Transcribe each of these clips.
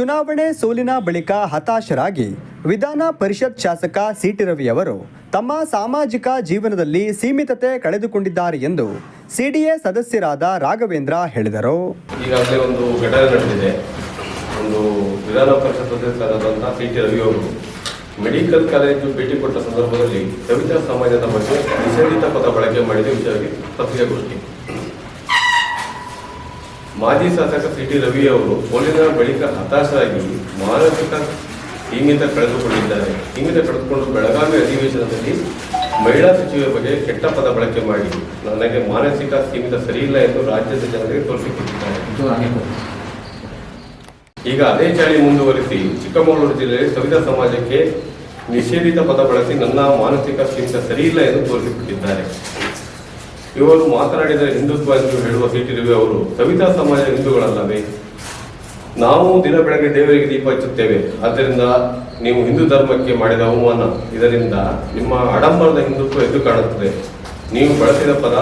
ಚುನಾವಣೆ ಸೋಲಿನ ಬಳಿಕ ಹತಾಶರಾಗಿ ವಿಧಾನ ಪರಿಷತ್ ಶಾಸಕ ಸಿಟಿ ರವಿ ಅವರು ತಮ್ಮ ಸಾಮಾಜಿಕ ಜೀವನದಲ್ಲಿ ಸೀಮಿತತೆ ಕಳೆದುಕೊಂಡಿದ್ದಾರೆ ಎಂದು ಸಿಡಿಎ ಸದಸ್ಯರಾದ ರಾಘವೇಂದ್ರ ಹೇಳಿದರು. ಈಗಾಗಲೇ ಒಂದು ಘಟನೆ ನಡೆದಿದೆ. ಒಂದು ವಿಧಾನ ಪರಿಷತ್ ಸದಸ್ಯರಾದಂತಹ ಸಿ ಟಿ ರವಿ ಅವರು ಮೆಡಿಕಲ್ ಕಾಲೇಜು ಭೇಟಿ ಕೊಟ್ಟ ಸಂದರ್ಭದಲ್ಲಿ ಕವಿತಾ ಸಮಾಜದ ಬಗ್ಗೆ ನಿಷೇಧಿತ ಪದ ಬಳಕೆ ಮಾಡಿದ ವಿಚಾರಕ್ಕೆ ಪತ್ರಿಕಾಗೋಷ್ಠಿ. ಮಾಜಿ ಶಾಸಕ ಸಿ ಟಿ ರವಿ ಅವರು ಪೋಲಿನ ಬಳಿಕ ಹತಾಶರಾಗಿ ಮಾನಸಿಕ ಸೀಮಿತ ಕಳೆದುಕೊಂಡಿದ್ದಾರೆ. ಸೀಮಿತ ಕಳೆದುಕೊಂಡು ಬೆಳಗಾವಿ ಅಧಿವೇಶನದಲ್ಲಿ ಮಹಿಳಾ ಸಚಿವರ ಬಗ್ಗೆ ಕೆಟ್ಟ ಪದ ಬಳಕೆ ಮಾಡಿ ನನಗೆ ಮಾನಸಿಕ ಸೀಮಿತ ಸರಿಯಿಲ್ಲ ಎಂದು ರಾಜ್ಯದ ಜನರಿಗೆ ತೋರಿಸಿಕೊಟ್ಟಿದ್ದಾರೆ. ಈಗ ಅದೇ ಚಾಳಿ ಮುಂದುವರಿಸಿ ಚಿಕ್ಕಮಗಳೂರು ಜಿಲ್ಲೆಯಲ್ಲಿ ಸವಿತಾ ಸಮಾಜಕ್ಕೆ ನಿಷೇಧಿತ ಪದ ಬಳಸಿ ನನ್ನ ಮಾನಸಿಕ ಸೀಮಿತ ಸರಿಯಿಲ್ಲ ಎಂದು ತೋರಿಸಿಬಿಟ್ಟಿದ್ದಾರೆ ಇವರು ಮಾತನಾಡಿದ ಹಿಂದುತ್ವ ಎಂದು ಹೇಳುವ ಸಿ ಟಿ ರವಿ ಅವರು. ಸವಿತಾ ಸಮಾಜ ಹಿಂದೂಗಳಲ್ಲವೇ? ನಾವು ದಿನ ಬೆಳಗ್ಗೆ ದೇವರಿಗೆ ದೀಪ ಹಚ್ಚುತ್ತೇವೆ. ಆದ್ದರಿಂದ ನೀವು ಹಿಂದೂ ಧರ್ಮಕ್ಕೆ ಮಾಡಿದ ಅವಮಾನ. ಇದರಿಂದ ನಿಮ್ಮ ಆಡಂಬರದ ಹಿಂದುತ್ವ ಎದ್ದು ಕಾಣುತ್ತದೆ. ನೀವು ಬಳಸಿದ ಪದ,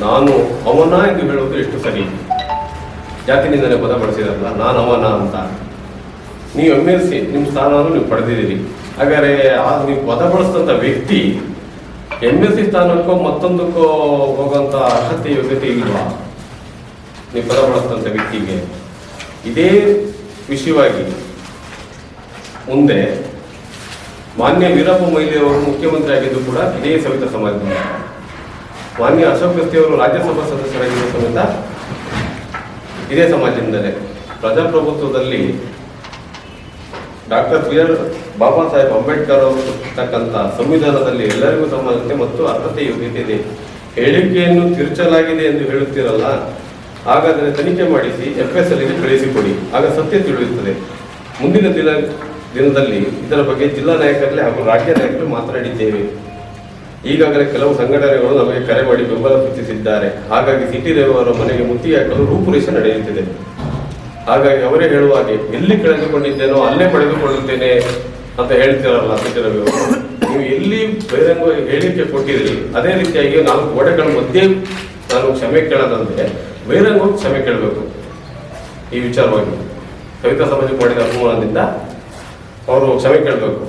ನಾನು ಅವನ ಎಂದು ಹೇಳುವುದು ಎಷ್ಟು ಸರಿ? ಜಾತಿ ನಿಂದನೆ ಪದ ಬಳಸಿದಲ್ಲ? ನಾನು ಅವನ ಅಂತ. ನೀವು ಎಂ ಎಲ್ ಸಿ ನಿಮ್ಮ ಸ್ಥಾನವನ್ನು ನೀವು ಪಡೆದಿದ್ದೀರಿ. ಹಾಗಾದರೆ, ಆ ನೀವು ಪದ ಬಳಸಿದಂಥ ವ್ಯಕ್ತಿ ಎಂ ಎಸ್ ಸಿ ಸ್ಥಾನಕ್ಕೂ ಮತ್ತೊಂದಕ್ಕೂ ಹೋಗುವಂತ ಅರ್ಹತೆ ಯೋಗ್ಯತೆ ಇಲ್ವಾ? ನೀವು ಪದ ವ್ಯಕ್ತಿಗೆ. ಇದೇ ವಿಷಯವಾಗಿ ಮುಂದೆ ಮಾನ್ಯ ವೀರಪ್ಪ ಮೊಯ್ಲಿ ಅವರು ಮುಖ್ಯಮಂತ್ರಿ ಆಗಿದ್ದು ಕೂಡ ಇದೇ ಸವಿತಾ ಸಮಾಜದಿಂದ ಮಾನ್ಯ ಅಶೋಕ್ ಅವರು ರಾಜ್ಯಸಭಾ ಸದಸ್ಯರಾಗಿದ್ದು ಸಮೇತ ಇದೇ ಸಮಾಜದಿಂದಲೇ. ಪ್ರಜಾಪ್ರಭುತ್ವದಲ್ಲಿ doctor B R Baba Saheb Ambedkar ಅವರು ಕೊಟ್ಟಿರ್ತಕ್ಕಂಥ ಸಂವಿಧಾನದಲ್ಲಿ ಎಲ್ಲರಿಗೂ ಸಮಾನತೆ ಮತ್ತು ಅರ್ಹತೆ ಯೋಗ್ಯತೆ ಇದೆ ಹೇಳಿಕೆಯನ್ನು ತಿರುಚಲಾಗಿದೆ ಎಂದು ಹೇಳುತ್ತೀರಲ್ಲ, ಹಾಗಾದರೆ ತನಿಖೆ ಮಾಡಿಸಿ ಎಫ್ ಎಸ್ ಎಲ್ಗೆ ಕಳಿಸಿಕೊಡಿ ಆಗ ಸತ್ಯ ತಿಳಿಯುತ್ತದೆ. ಮುಂದಿನ ದಿನ, ದಿನದಲ್ಲಿ ಇದರ ಬಗ್ಗೆ ಜಿಲ್ಲಾ ನಾಯಕರಲ್ಲಿ ಹಾಗೂ ರಾಜ್ಯ ನಾಯಕರು ಮಾತನಾಡಿದ್ದೇವೆ. ಈಗಾಗಲೇ ಕೆಲವು ಸಂಘಟನೆಗಳು ನಮಗೆ ಕರೆ ಮಾಡಿ ಬೆಂಬಲ ಸೂಚಿಸಿದ್ದಾರೆ. ಹಾಗಾಗಿ ಸಿಟಿ ದೇವರು ಮನೆಗೆ ಮುತ್ತಿಗೆ ಹಾಕಲು ರೂಪುರೇಷೆ ನಡೆಯುತ್ತಿದೆ. ಹಾಗಾಗಿ ಅವರೇ ಹೇಳುವ ಹಾಗೆ, ಎಲ್ಲಿ ಕಳೆದುಕೊಂಡಿದ್ದೇನೋ ಅಲ್ಲೇ ಪಡೆದುಕೊಳ್ಳುತ್ತೇನೆ. ಅಂತ ಹೇಳ್ತಿರಲ್ಲ ಸಚಿವರು ನೀವು ಎಲ್ಲಿ ಬಹಿರಂಗವಾಗಿ ಹೇಳಿಕೆ ಕೊಟ್ಟಿದ್ರಿ ಅದೇ ರೀತಿಯಾಗಿ ನಾಲ್ಕು ಗೋಡೆಗಳ ಮಧ್ಯೆ ನಾನು ಕ್ಷಮೆ ಕೇಳದಂತೆ ಬಹಿರಂಗವಾಗಿ ಕ್ಷಮೆ ಕೇಳಬೇಕು. ಈ ವಿಚಾರವಾಗಿ ಕವಿತಾ ಸಮಾಜ ಮಾಡಿದ ಅನುಮಾನದಿಂದ ಅವರು ಕ್ಷಮೆ ಕೇಳಬೇಕು.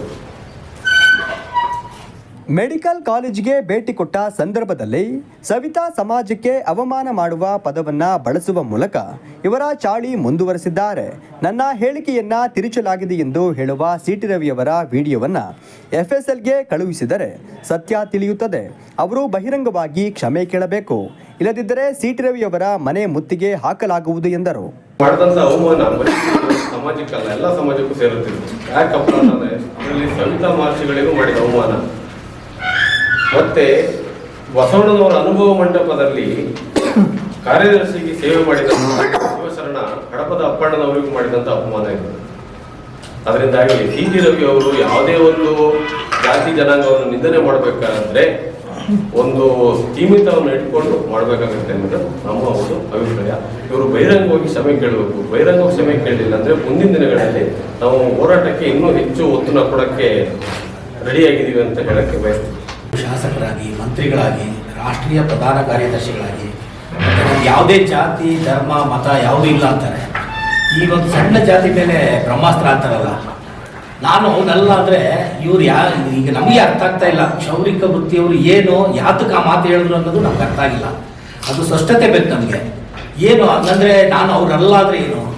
ಮೆಡಿಕಲ್ ಕಾಲೇಜಿಗೆ ಭೇಟಿ ಕೊಟ್ಟ ಸಂದರ್ಭದಲ್ಲಿ ಸವಿತಾ ಸಮಾಜಕ್ಕೆ ಅವಮಾನ ಮಾಡುವ ಪದವನ್ನ ಬಳಸುವ ಮೂಲಕ ಇವರ ಚಾಳಿ ಮುಂದುವರೆಸಿದ್ದಾರೆ. ನನ್ನ ಹೇಳಿಕೆಯನ್ನ ತಿರುಚಲಾಗಿದೆ ಎಂದು ಹೇಳುವ ಸಿಟಿ ರವಿಯವರ ವಿಡಿಯೋವನ್ನ ಎಫ್ಎಸ್ಎಲ್ಗೆ ಕಳುಹಿಸಿದರೆ ಸತ್ಯ ತಿಳಿಯುತ್ತದೆ. ಅವರು ಬಹಿರಂಗವಾಗಿ ಕ್ಷಮೆ ಕೇಳಬೇಕು. ಇಲ್ಲದಿದ್ದರೆ ಸಿಟಿ ರವಿಯವರ ಮನೆ ಮುತ್ತಿಗೆ ಹಾಕಲಾಗುವುದು ಎಂದರು. ಸಮಾಜಕ್ಕಲ್ಲ, ಎಲ್ಲ ಸಮಾಜಕ್ಕೂ ಸೇರುತ್ತಿದೆ ಯಾಕಪ್ಪ ಅಂತಂದ್ರೆ, ಅದರಲ್ಲಿ ಸವಿತಾ ಮಹರ್ಷಿಗಳಿಗೂ ಮಾಡಿದ ಅವಮಾನ. ಮತ್ತೆ ಬಸವಣ್ಣನವರ ಅನುಭವ ಮಂಟಪದಲ್ಲಿ ಕಾರ್ಯದರ್ಶಿಗೆ ಸೇವೆ ಮಾಡಿದ ಶಿವಶರಣ ಕಡಪದ ಅಪ್ಪಣ್ಣನವರಿಗೂ ಮಾಡಿದಂತ ಅಪಮಾನ ಇದೆ. ಅದರಿಂದಾಗಿ ಟಿ ರವಿ ಅವರು ಯಾವುದೇ ಒಂದು ಜಾತಿ ಜನಾಂಗವನ್ನು ನಿಂದನೆ ಮಾಡಬೇಕಾದ್ರೆ ಒಂದು ಸೀಮಿತವನ್ನು ಇಟ್ಕೊಂಡು ಮಾಡಬೇಕಾಗುತ್ತೆ ಅನ್ನೋದು ನಮ್ಮ ಒಂದು ಅಭಿಪ್ರಾಯ. ಇವರು ಬಹಿರಂಗವಾಗಿ ಕ್ಷಮೆ ಕೇಳಬೇಕು. ಬಹಿರಂಗ ಕ್ಷಮೆ ಕೇಳಲಿಲ್ಲ ಅಂದ್ರೆ ಮುಂದಿನ ದಿನಗಳಲ್ಲಿ ನಾವು ಹೋರಾಟಕ್ಕೆ ಇನ್ನೂ ಹೆಚ್ಚು ಒತ್ತನ್ನು ಕೊಡಕ್ಕೆ ರೆಡಿಯಾಗಿದ್ದೀವಿ ಅಂತ ಹೇಳಕ್ಕೆ ಬಯಸ್ತೀವಿ. ಶಾಸಕರಾಗಿ, ಮಂತ್ರಿಗಳಾಗಿ, ರಾಷ್ಟ್ರೀಯ ಪ್ರಧಾನ ಕಾರ್ಯದರ್ಶಿಗಳಾಗಿ ಯಾವುದೇ ಜಾತಿ, ಧರ್ಮ, ಮತ ಯಾವುದೂ ಇಲ್ಲ ಅಂತಾರೆ. ಈ ಒಂದು ಸಣ್ಣ ಜಾತಿ ಮೇಲೆ ಬ್ರಹ್ಮಾಸ್ತ್ರ ಅಂತಾರಲ್ಲ ನಾನು ಅವನಲ್ಲ ಅಂದರೆ ಇವ್ರು ಯಾ, ಈಗ ನಮಗೆ ಅರ್ಥ ಆಗ್ತಾ ಇಲ್ಲ. ಕ್ಷೌರಿಕ ವೃತ್ತಿಯವರು ಏನು ಯಾತಕ್ಕೆ ಆ ಮಾತು ಹೇಳಿದ್ರು ಅನ್ನೋದು ನಮ್ಗೆ ಅರ್ಥ ಆಗಿಲ್ಲ. ಅದು ಸ್ಪಷ್ಟತೆ ಬೇಕು ನಮಗೆ. ಏನು, ಹಂಗಂದ್ರೆ ನಾನು ಅವರಲ್ಲಾದರೆ ಏನು?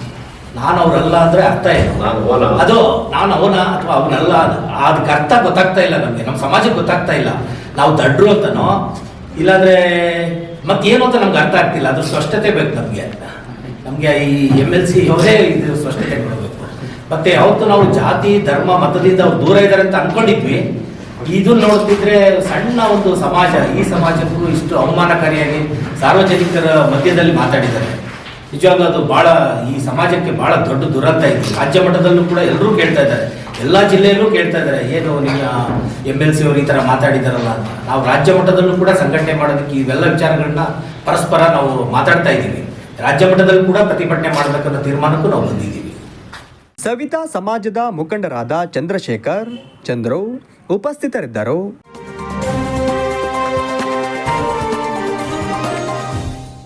ನಾನು ಅವರಲ್ಲ ಅಂದ್ರೆ ಅರ್ಥ ಇಲ್ಲ. ಅದು ನಾನು ಅವನ ಅಥವಾ ಅವನಲ್ಲ ಅದಕ್ಕೆ ಅರ್ಥ ಗೊತ್ತಾಗ್ತಾ ಇಲ್ಲ ನಮಗೆ. ನಮ್ಮ ಸಮಾಜಕ್ಕೆ ಗೊತ್ತಾಗ್ತಾ ಇಲ್ಲ. ನಾವು ದಡ್ರು ಅಂತನೋ ಇಲ್ಲಾಂದ್ರೆ ಮತ್ತೇನು ಅಂತ ನಮ್ಗೆ ಅರ್ಥ ಆಗ್ತಿಲ್ಲ. ಅದ್ರ ಸ್ಪಷ್ಟತೆ ಬೇಕು ನಮಗೆ. ನಮಗೆ ಈ ಎಂ ಎಲ್ ಸಿ ಅವರೇ ಇದು ಸ್ಪಷ್ಟತೆ ಕೊಡಬೇಕು. ಮತ್ತೆ ಅವತ್ತು ನಾವು ಜಾತಿ ಧರ್ಮ ಮತದಿಂದ ಅವ್ರು ದೂರ ಇದ್ದಾರೆ ಅಂತ ಅನ್ಕೊಂಡಿದ್ವಿ. ಇದು ನೋಡ್ತಿದ್ರೆ ಸಣ್ಣ ಒಂದು ಸಮಾಜ ಈ ಸಮಾಜಕ್ಕೂ ಇಷ್ಟು ಅವಮಾನಕಾರಿಯಾಗಿ ಸಾರ್ವಜನಿಕರ ಮಧ್ಯದಲ್ಲಿ ಮಾತಾಡಿದ್ದಾರೆ. ನಿಜವಾಗ್ಲೂ ಅದು ಬಹಳ ಈ ಸಮಾಜಕ್ಕೆ ಬಹಳ ದೊಡ್ಡ ದುರಂತ ಇದೆ. ರಾಜ್ಯ ಮಟ್ಟದಲ್ಲೂ ಕೂಡ ಎಲ್ಲರೂ ಕೇಳ್ತಾ ಇದ್ದಾರೆ. ಎಲ್ಲ ಜಿಲ್ಲೆಯಲ್ಲೂ ಕೇಳ್ತಾ ಇದ್ದಾರೆ. ಏನು ನಿಮ್ಮ ಎಂ ಎಲ್ ಸಿ ಅವರು ಈ ಥರ ಮಾತಾಡಿದಾರಲ್ಲ ನಾವು ರಾಜ್ಯ ಮಟ್ಟದಲ್ಲೂ ಕೂಡ ಸಂಘಟನೆ ಮಾಡೋದಕ್ಕೆ ಇವೆಲ್ಲ ವಿಚಾರಗಳನ್ನ ಪರಸ್ಪರ ನಾವು ಮಾತಾಡ್ತಾ ಇದ್ದೀವಿ. ರಾಜ್ಯ ಮಟ್ಟದಲ್ಲೂ ಕೂಡ ಪ್ರತಿಭಟನೆ ಮಾಡಬೇಕನ್ನೋ ತೀರ್ಮಾನಕ್ಕೂ ನಾವು ಬಂದಿದ್ದೀವಿ. ಸವಿತಾ ಸಮಾಜದ ಮುಖಂಡರಾದ ಚಂದ್ರಶೇಖರ್, ಚಂದ್ರು ಉಪಸ್ಥಿತರಿದ್ದರು.